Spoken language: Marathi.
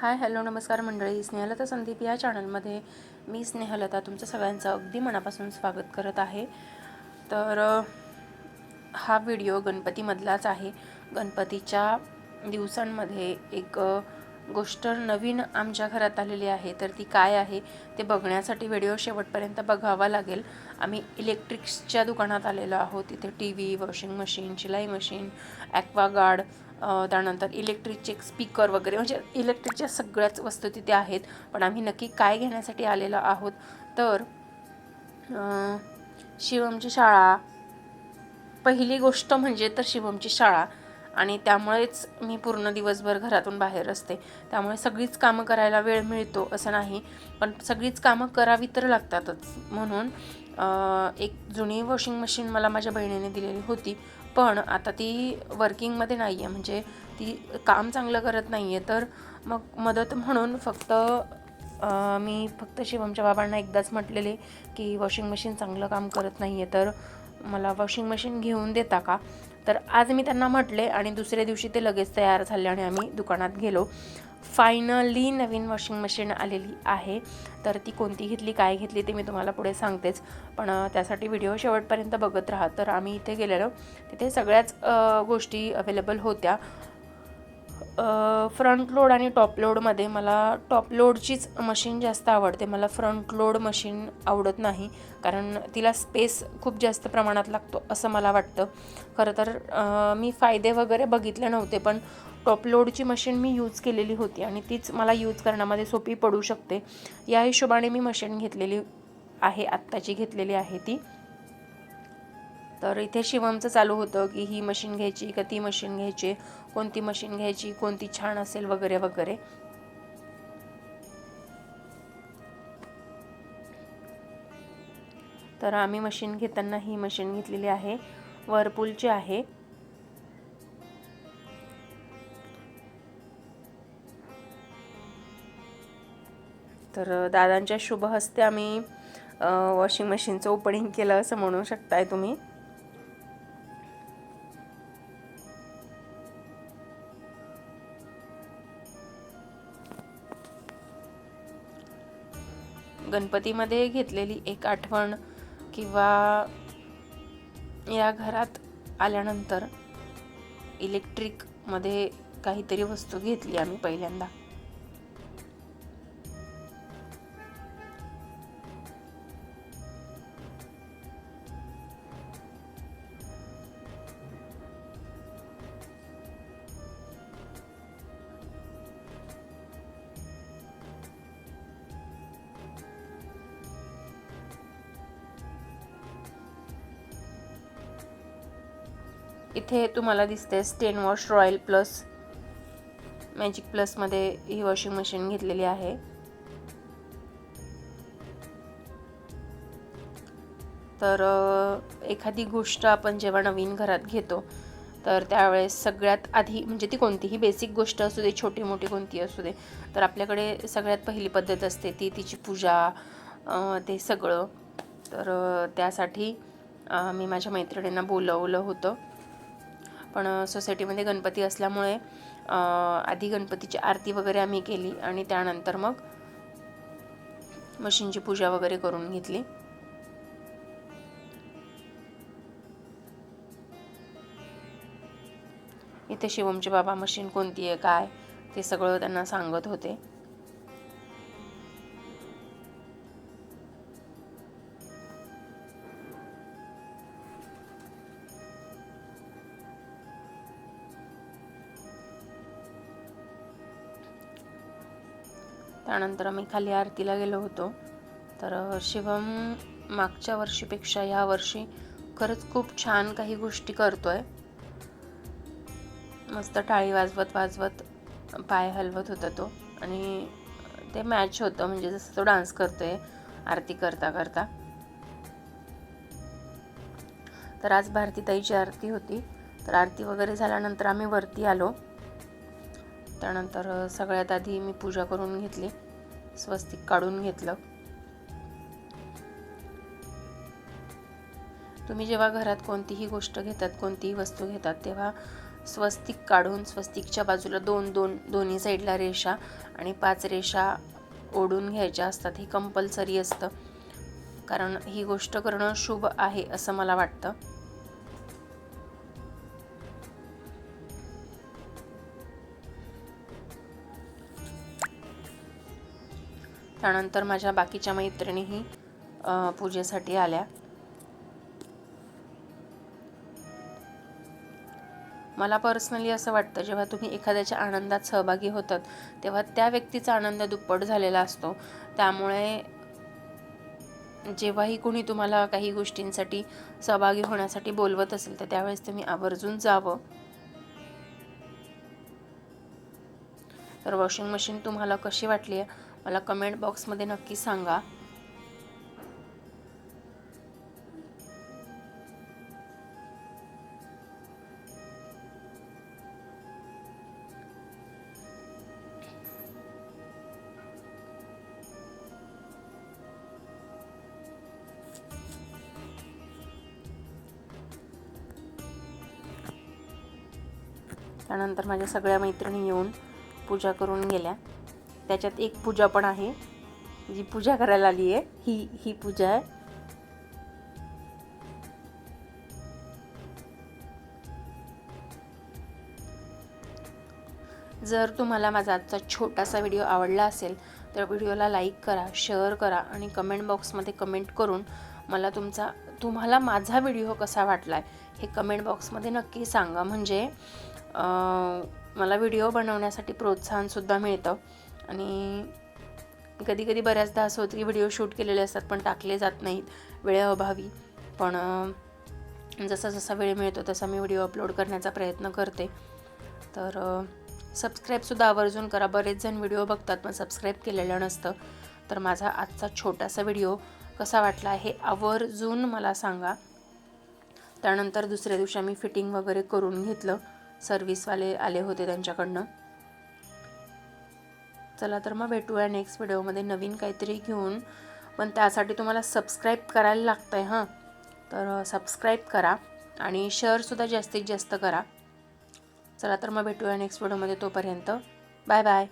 हाय हॅलो नमस्कार मंडळी. स्नेहलता संदीप या चॅनलमध्ये मी स्नेहलता तुमचं सगळ्यांचं अगदी मनापासून स्वागत करत आहे. तर हा व्हिडिओ गणपतीमधलाच आहे. गणपतीच्या दिवसांमध्ये एक गोष्ट नवीन आमच्या घरात आलेली आहे. तर ती काय आहे ते बघण्यासाठी व्हिडिओ शेवटपर्यंत बघावा लागेल. आम्ही इलेक्ट्रिक्सच्या दुकानात आलेलो आहोत. तिथे टी व्ही वॉशिंग मशीन शिलाई मशीन ॲक्वागार्ड त्यानंतर इलेक्ट्रिकचे स्पीकर वगैरे म्हणजे इलेक्ट्रिकच्या सगळ्याच वस्तू तिथे आहेत. पण आम्ही नक्की काय घेण्यासाठी आलेलो आहोत? तर शिवमची शाळा. पहिली गोष्ट म्हणजे तर शिवमची शाळा. आणि त्यामुळेच मी पूर्ण दिवसभर घरातून बाहेर असते. त्यामुळे सगळीच कामं करायला वेळ मिळतो असं नाही. पण सगळीच कामं करावी तर लागतातच. म्हणून एक जुनी वॉशिंग मशीन मला माझ्या बहिणीने दिलेली होती. पण आता ती वर्किंगमध्ये नाही आहे म्हणजे ती काम चांगलं करत नाही आहे तर मग मदत म्हणून फक्त मी फक्त शिवमच्या बाबांना एकदाच म्हटलेले की वॉशिंग मशीन चांगलं काम करत नाही आहे तर मला वॉशिंग मशीन घेऊन देता का? तर आज मी त्यांना म्हटले आणि दुसऱ्या दिवशी ते लगेच तयार झाले आणि आम्ही दुकानात गेलो. फायनली नवीन वॉशिंग मशीन आलेली आहे. तर ती कोणती घेतली काय घेतली ते मी तुम्हाला पुढे सांगतेच. पण त्यासाठी व्हिडिओ शेवटपर्यंत बघत राहा. तर आम्ही इथे गेलेलो. तिथे सगळ्याच गोष्टी अवेलेबल होत्या. फ्रंट लोड आणि टॉप लोडमध्ये मला टॉप लोडचीच मशीन जास्त आवडते. मला फ्रंट लोड मशीन आवडत नाही. कारण तिला स्पेस खूप जास्त प्रमाणात लागतो असं मला वाटतं. खरं तर मी फायदे वगैरे बघितले नव्हते पण टॉप लोडची मशीन मी यूज केलेली होती आणि तीच मला यूज करण्यामध्ये सोपी पडू शकते. या हिशोबाने मी मशीन घेतलेली आहे आत्ताची घेतलेली आहे ती. तर इथे शिवमचं चालू होतं की ही मशीन घ्यायची का ती मशीन घ्यायची कोणती मशीन घ्यायची कोणती छान असेल वगैरे वगैरे. तर आम्ही मशीन घेताना ही मशीन घेतलेली आहे. वरपूलची आहे तर दादांच्या शुभ हस्ते आम्ही वॉशिंग मशीनचं ओपनिंग केलं असं म्हणू शकताय तुम्ही. गणपतीमध्ये घेतलेली एक आठवण किंवा या घरात आल्यानंतर इलेक्ट्रिकमध्ये काहीतरी वस्तू घेतली आम्ही पहिल्यांदा. इथे तुम्हाला दिसते stain wash royal plus magic प्लसमध्ये ही वॉशिंग मशीन घेतलेली आहे. तर एखादी गोष्ट आपण जेव्हा नवीन घरात घेतो तर त्यावेळेस सगळ्यात आधी म्हणजे ती कोणतीही बेसिक गोष्ट असू दे छोटी मोठी कोणती असू दे तर आपल्याकडे सगळ्यात पहिली पद्धत असते ती तिची पूजा ते सगळं. तर त्यासाठी मी माझ्या मैत्रिणींना बोलवलं होतं. पण सोसायटीमध्ये गणपती असल्यामुळे आधी गणपतीची आरती वगैरे आम्ही केली आणि त्यानंतर मग मशीनची पूजा वगैरे करून घेतली. इथे शिवमचे बाबा मशीन कोणती आहे काय ते सगळं त्यांना सांगत होते. त्यानंतर आम्ही खाली आरतीला गेलो होतो. तर शिवम मागच्या वर्षीपेक्षा ह्या वर्षी खरंच खूप छान काही गोष्टी करतोय. मस्त टाळी वाजवत वाजवत पाय हलवत होता तो. आणि ते मॅच होतं म्हणजे जसं तो डान्स करतोय आरती करता करता. तर आज भारतीताईची आरती होती. तर आरती वगैरे झाल्यानंतर आम्ही वरती आलो. त्यानंतर सगळ्यात आधी मी पूजा करून घेतली. स्वस्तिक काढून घेतलं. तुम्ही जेव्हा घरात कोणतीही गोष्ट घेतात कोणतीही वस्तू घेतात तेव्हा स्वस्तिक काढून स्वस्तिकच्या बाजूला दोन दोन दोन्ही साईडला रेषा आणि पाच रेषा ओढून घ्यायच्या असतात. हे कंपल्सरी असतं. कारण ही गोष्ट करणं शुभ आहे असं मला वाटतं. त्यानंतर माझ्या बाकीच्या मैत्रिणीही पूजेसाठी आल्या. मला पर्सनली असं वाटतं जेव्हा तुम्ही एखाद्याच्या आनंदात सहभागी होतात तेव्हा त्या व्यक्तीचा आनंद दुप्पट झालेला असतो. त्यामुळे जेव्हाही कोणी तुम्हाला काही गोष्टींसाठी सहभागी होण्यासाठी बोलवत असेल तर त्यावेळेस तुम्ही आवर्जून जावं. तर वॉशिंग मशीन तुम्हाला कशी वाटली आहे मला कमेंट बॉक्समध्ये नक्की सांगा. त्यानंतर माझ्या सगळ्या मैत्रिणी येऊन पूजा करून गेल्या. त्याच्यात एक पूजा पण आहे. जी पूजा करायला आली आहे ही ही पूजा आहे. जर तुम्हाला माझा आजचा छोटासा व्हिडिओ आवडला असेल तर व्हिडिओला लाईक करा शेअर करा आणि कमेंट बॉक्समध्ये कमेंट करून मला तुमचा तुम्हाला माझा व्हिडिओ कसा वाटला आहे हे कमेंट बॉक्समध्ये नक्की सांगा. म्हणजे मला व्हिडिओ बनवण्यासाठी प्रोत्साहनसुद्धा मिळतं. आणि कधी कधी बऱ्याचदा असं होतं की व्हिडिओ शूट केलेले असतात पण टाकले जात नाहीत. वेळेअभावी पण जसा जसा वेळ मिळतो तसा मी व्हिडिओ अपलोड करण्याचा प्रयत्न करते. तर सबस्क्राईबसुद्धा आवर्जून करा. बरेच जण व्हिडिओ बघतात पण सबस्क्राईब केलेलं नसतं. तर माझा आजचा छोटासा व्हिडिओ कसा वाटला हे आवर्जून मला सांगा. त्यानंतर दुसऱ्या दिवशी आम्ही फिटिंग वगैरे करून घेतलं. सर्विसवाले आले होते त्यांच्याकडनं. चला तर मग भेटूया नेक्स्ट व्हिडिओमध्ये नवीन काहीतरी घेऊन. पण त्यासाठी तुम्हाला सबस्क्राईब करायला लागतं आहे हां. तर सबस्क्राईब करा आणि शेअरसुद्धा जास्तीत जास्त करा. चला तर मग भेटूया नेक्स्ट व्हिडिओमध्ये तोपर्यंत. Bye bye